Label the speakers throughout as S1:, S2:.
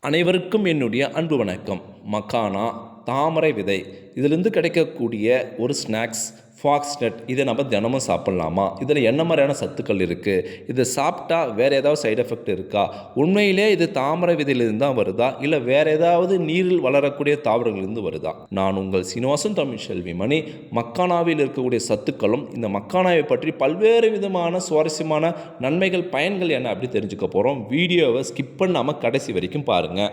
S1: அனைவருக்கும் என்னுடைய அன்பு வணக்கம். மக்கானா தாமரை விதை. இதிலிருந்து கிடைக்கக்கூடிய ஒரு ஸ்நாக்ஸ் ஃபாக்ஸ் நட் இதை நம்ம தினமும் சாப்பிட்லாமா? இதில் என்ன மாதிரியான சத்துக்கள் இருக்குது இதை சாப்பிட்டா வேறு ஏதாவது சைடு எஃபெக்ட் இருக்கா? உண்மையிலே இது தாமரை விதையிலிருந்து தான் வருதா? இல்லை வேறு ஏதாவது நீரில் வளரக்கூடிய தாவரங்களிலிருந்து வருதா? நான் உங்கள் சீனிவாசன் தமிழ் செல்வி மணி. மக்கானாவில் இருக்கக்கூடிய சத்துக்களும் இந்த மக்கானாவை பற்றி பல்வேறு விதமான சுவாரஸ்யமான நன்மைகள் பயன்கள் என்ன அப்படி தெரிஞ்சுக்க போகிறோம் வீடியோவை ஸ்கிப் பண்ணாமல் கடைசி வரைக்கும் பாருங்கள்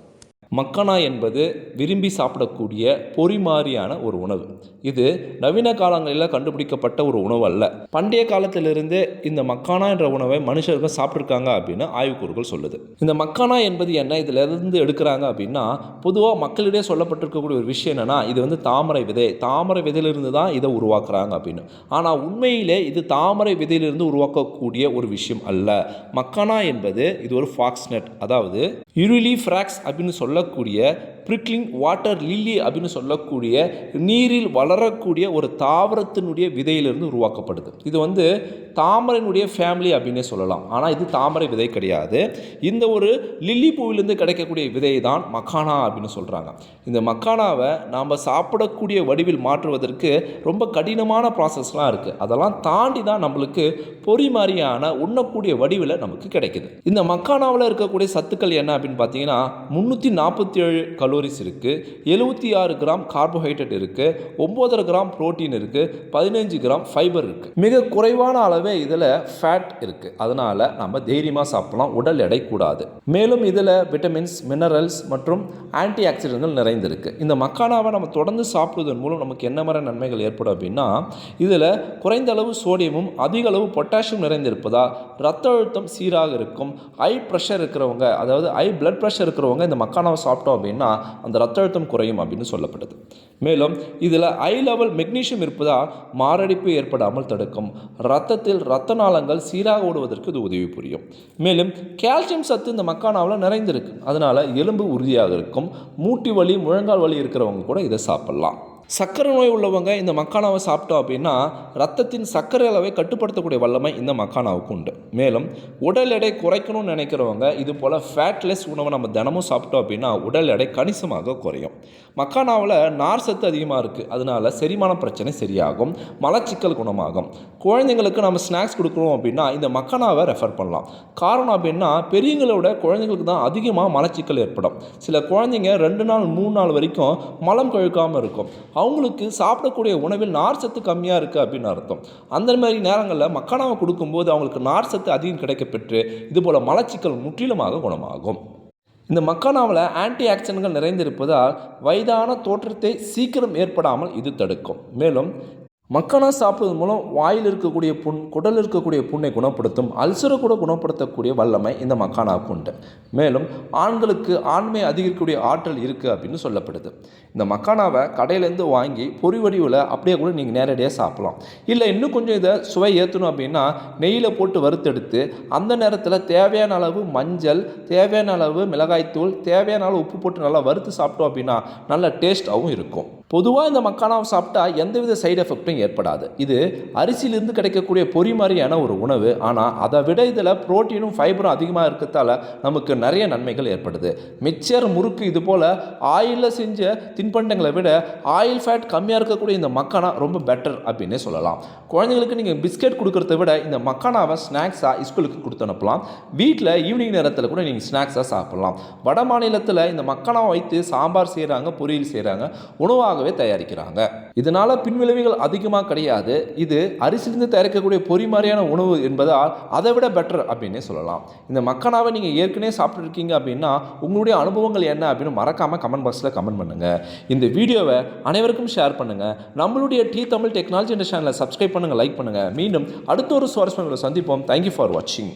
S1: மக்கானா என்பது விரும்பி சாப்பிடக்கூடிய பொறிமாறியான ஒரு உணவு. இது நவீன காலங்களில் கண்டுபிடிக்கப்பட்ட ஒரு உணவு அல்ல. பண்டைய காலத்திலிருந்து இந்த மக்கானா என்ற உணவை மனுஷர்கள் சாப்பிட்ருக்காங்க அப்படின்னு ஆய்வுக்கூறுகள் சொல்லுது. இந்த மக்கானா என்பது என்ன? இதில் இருந்து எடுக்கிறாங்க அப்படின்னா பொதுவாக மக்களிடையே சொல்லப்பட்டிருக்கக்கூடிய ஒரு விஷயம் என்னென்னா இது வந்து தாமரை விதை. தாமரை விதையிலிருந்து தான் இதை உருவாக்குறாங்க அப்படின்னு. ஆனால் உண்மையிலே இது தாமரை விதையிலிருந்து உருவாக்கக்கூடிய ஒரு விஷயம் அல்ல. மக்கானா என்பது இது ஒரு ஃபாக்ஸ்நட் அதாவது யுரிலி ஃப்ராக்ஸ் அப்படின்னு சொல்ல சொல்லக்கூடிய பிரிக்லிங் வாட்டர் லில்லி அப்படின்னு சொல்லக்கூடிய நீரில் வளரக்கூடிய ஒரு தாவரத்தினுடைய விதையிலிருந்து உருவாக்கப்படுது. இது வந்து தாமரையினுடைய ஃபேமிலி அப்படின்னே சொல்லலாம். ஆனால் இது தாமரை விதை கிடையாது. இந்த ஒரு லில்லி பூவிலிருந்து கிடைக்கக்கூடிய விதை தான் மக்கானா அப்படின்னு சொல்கிறாங்க இந்த மக்கானாவை நாம் சாப்பிடக்கூடிய வடிவில் மாற்றுவதற்கு ரொம்ப கடினமான ப்ராசஸ்லாம் இருக்குது அதெல்லாம் தாண்டி தான் நம்மளுக்கு பொறி மாதிரியான உண்ணக்கூடிய வடிவில் நமக்கு கிடைக்குது. இந்த மக்கானாவில் இருக்கக்கூடிய சத்துக்கள் என்ன அப்படின்னு பார்த்தீங்கன்னா முந்நூற்றி நாற்பத்தி ஏழு கலோரிஸ் இருக்குது எழுபத்தி ஆறு கிராம் கார்போஹைட்ரேட் இருக்குது ஒம்போதரை கிராம் புரோட்டீன் இருக்குது பதினஞ்சு கிராம் ஃபைபர் இருக்குது மிக குறைவான அளவே இதில் ஃபேட் இருக்குது அதனால் நம்ம தைரியமாக சாப்பிடலாம். உடல் எடை கூடாது. மேலும் இதில் விட்டமின்ஸ் மினரல்ஸ் மற்றும் ஆன்டி ஆக்சிடென்ட்கள் நிறைந்திருக்கு. இந்த மக்கானாவை நம்ம தொடர்ந்து சாப்பிடுவதன் மூலம் நமக்கு என்ன மாதிரி நன்மைகள் ஏற்படும் அப்படின்னா இதில் குறைந்த அளவு சோடியமும் அதிக அளவு பொட்டாசியம் நிறைந்திருப்பதால் ரத்த அழுத்தம் சீராக இருக்கும் ஹை ப்ரெஷர் இருக்கிறவங்க அதாவது ஹை பிளட் ப்ரெஷர் இருக்கிறவங்க இந்த மக்கானாவை சாப்பிட்டோம் அப்படின்னா அந்த ரத்த அழுத்தம் குறையும் அப்படின்னு சொல்லப்படுது மேலும் இதில் ஐ லெவல் மெக்னீஷியம் இருப்பதால் மாரடைப்பு ஏற்படாமல் தடுக்கும். ரத்தத்தில் ரத்த நாளங்கள் சீராக ஓடுவதற்கு இது உதவி புரியும். மேலும் கால்சியம் சத்து இந்த மக்கானாவில் நிறைந்திருக்கு. அதனால் எலும்பு உறுதியாக இருக்கும். மூட்டி வலி முழங்கால் வலி இருக்கிறவங்க கூட இதை சாப்பிட்லாம். சர்க்கரை நோய் உள்ளவங்க இந்த மக்கானாவை சாப்பிட்டோம் அப்படின்னா ரத்தத்தின் சர்க்கரை அளவை கட்டுப்படுத்தக்கூடிய வல்லமை இந்த மக்கானாவுக்கு உண்டு. மேலும் உடல் எடை குறைக்கணும்னு நினைக்கிறவங்க இது போல் ஃபேட்லெஸ் உணவை நம்ம தினமும் சாப்பிட்டோம் அப்படின்னா உடல் எடை கணிசமாக குறையும். மக்கானாவில் நார் சத்து அதிகமாக இருக்குது அதனால செரிமான பிரச்சனை சரியாகும். மலச்சிக்கல் குணமாகும். குழந்தைங்களுக்கு நம்ம ஸ்நாக்ஸ் கொடுக்குறோம் அப்படின்னா இந்த மக்கானாவை ரெஃபர் பண்ணலாம். காரணம் அப்படின்னா பெரியவங்களோட குழந்தைங்களுக்கு தான் அதிகமாக மலச்சிக்கல் ஏற்படும். சில குழந்தைங்க ரெண்டு நாள் மூணு நாள் வரைக்கும் மலம் கழுக்காமல் இருக்கும். அவங்களுக்கு சாப்பிடக்கூடிய உணவில் நார் சத்து கம்மியாக இருக்குது அப்படின்னு அர்த்தம். அந்த மாதிரி நேரங்களில் மக்கானாவை கொடுக்கும்போது அவங்களுக்கு நார் சத்து அதிகம் கிடைக்கப்பெற்று இதுபோல் மலச்சிக்கல் முற்றிலுமாக குணமாகும். இந்த மக்கானாவில் ஆன்டி ஆக்சிடென்ட்கள் நிறைந்திருப்பதால் வயதான தோற்றத்தை சீக்கிரம் ஏற்படாமல் இது தடுக்கும். மேலும் மக்கானா சாப்பிடுவதன் மூலம் வாயில் இருக்கக்கூடிய புண் குடலில் இருக்கக்கூடிய புண்ணை குணப்படுத்தும் அல்சரை கூட குணப்படுத்தக்கூடிய வல்லமை இந்த மக்கானாவுக்கு உண்டு. மேலும் ஆண்களுக்கு ஆண்மை அதிகரிக்கக்கூடிய ஆற்றல் இருக்குது அப்படின்னு சொல்லப்படுது. இந்த மக்கானாவை கடையிலேருந்து வாங்கி பொறி வடிவில் அப்படியே கூட நீங்கள் நேரடியாக சாப்பிடலாம். இல்லை இன்னும் கொஞ்சம் இதை சுவை ஏற்றணும் அப்படின்னா நெய்யில் போட்டு வறுத்தெடுத்து அந்த நேரத்தில் தேவையான அளவு மஞ்சள் தேவையான அளவு மிளகாய்த்தூள் தேவையான அளவு உப்பு போட்டு நல்லா வறுத்து சாப்பிட்டோம் அப்படின்னா நல்ல டேஸ்ட்டாகவும் இருக்கும். பொதுவாக இந்த மக்கானாவை சாப்பிட்டா எந்தவித சைடு எஃபெக்ட்டும் ஏற்படாது. இது அரிசியிலிருந்து கிடைக்கக்கூடிய பொறி மாதிரியான ஒரு உணவு. ஆனால் அதை விட இதில் புரோட்டீனும் ஃபைபரும் அதிகமாக இருக்கிறதால நமக்கு நிறைய நன்மைகள் ஏற்படுது. மிக்சர் முறுக்கு இது போல் ஆயிலில் செஞ்ச தின்பண்டங்களை விட ஆயில் ஃபேட் கம்மியாக இருக்கக்கூடிய இந்த மக்கானா ரொம்ப பெட்டர் அப்படின்னே சொல்லலாம். குழந்தைங்களுக்கு நீங்கள் பிஸ்கெட் கொடுக்கறத விட இந்த மக்கானாவை ஸ்நாக்ஸாக ஸ்கூலுக்கு கொடுத்து அனுப்பலாம். வீட்டில் ஈவினிங் நேரத்தில் கூட நீங்கள் ஸ்நாக்ஸாக சாப்பிட்லாம். வட மாநிலத்தில் இந்த மக்கானாவை வைத்து சாம்பார் செய்கிறாங்க பொரியல் செய்கிறாங்க உணவாக உணவாகவே தயாரிக்கிறாங்க. இதனால் பின்விளைவுகள் அதிகமாக கிடையாது. இது அரிசிலிருந்து தயாரிக்கக்கூடிய பொறி மாதிரியான உணவு என்பதால் அதை விட பெட்டர் அப்படின்னே சொல்லலாம். இந்த மக்கானாவை நீங்கள் ஏற்கனவே சாப்பிட்ருக்கீங்க அப்படின்னா உங்களுடைய அனுபவங்கள் என்ன அப்படின்னு மறக்காமல் கமெண்ட் பாக்ஸில் கமெண்ட் பண்ணுங்கள் இந்த வீடியோவை அனைவருக்கும் ஷேர் பண்ணுங்கள் நம்மளுடைய டி தமிழ் டெக்னாலஜி என்ற சேனலை சப்ஸ்கிரைப் பண்ணுங்கள் லைக் பண்ணுங்கள் மீண்டும் அடுத்த ஒரு சுவாரஸ்யங்களை சந்திப்போம். தேங்க்யூ ஃபார் வாட்சிங்